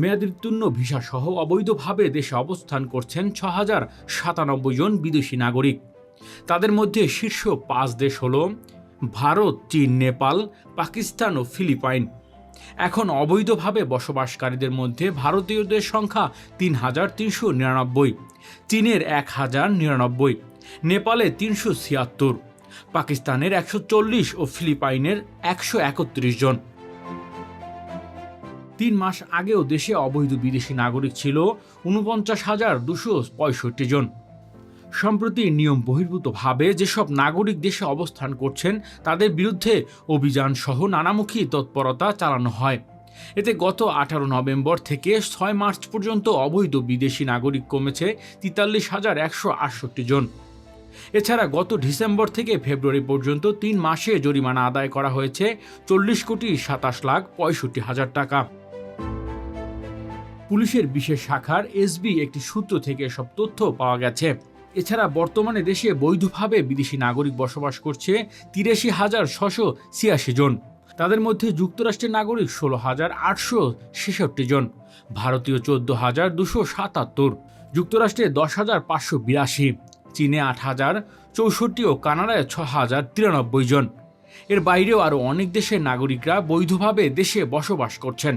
মেয়াদোত্তীর্ণ visa সহ অবৈধভাবে দেশে অবস্থান করছেন ছ হাজার সাতানব্বই জন বিদেশি নাগরিক। তাদের মধ্যে শীর্ষ পাঁচ দেশ হল ভারত, চীন, নেপাল, পাকিস্তান ও ফিলিপাইন। এখন অবৈধভাবে বসবাসকারীদের মধ্যে ভারতীয়দের সংখ্যা তিন হাজার তিনশো নিরানব্বই, চীনের এক হাজার নিরানব্বই, নেপালে তিনশো ছিয়াত্তর, পাকিস্তানের একশো চল্লিশ ও ফিলিপাইনের একশো একত্রিশ জন। তিন মাস আগেও দেশে অবৈধ বিদেশি নাগরিক ছিল উনপঞ্চাশ হাজার দুশো পঁয়ষট্টি জন। সম্প্রতি নিয়ম বহির্ভূতভাবে যেসব নাগরিক দেশে অবস্থান করছেন, তাদের বিরুদ্ধে অভিযান সহ নানামুখী তৎপরতা চালানো হয়। এতে গত আঠারো নভেম্বর থেকে ছয় মার্চ পর্যন্ত অবৈধ বিদেশি নাগরিক কমেছে তেতাল্লিশ হাজার একশো আটষট্টি জন। এছাড়া গত ডিসেম্বর থেকে ফেব্রুয়ারি পর্যন্ত তিন মাসে জরিমানা আদায় করা হয়েছে চল্লিশ কোটি সাতাশ লাখ পঁয়ষট্টি হাজার টাকা। পুলিশের বিশেষ শাখার এসবি একটি সূত্র থেকে সব তথ্য পাওয়া গেছে। এছাড়া বর্তমানে দেশে বৈধভাবে বিদেশি নাগরিক বসবাস করছে তিরাশি হাজার ছশো ছিয়াশি জন। তাদের মধ্যে যুক্তরাষ্ট্রের নাগরিক ষোলো হাজার আটশো ছেষট্টি জন, ভারতীয় চোদ্দ হাজার দুশো সাতাত্তর, যুক্তরাষ্ট্রে দশ হাজার পাঁচশো বিরাশি, চীনে আট হাজার চৌষট্টি ও কানাডায় ছ হাজার তিরানব্বই জন। এর বাইরেও আরও অনেক দেশের নাগরিকরা বৈধভাবে দেশে বসবাস করছেন।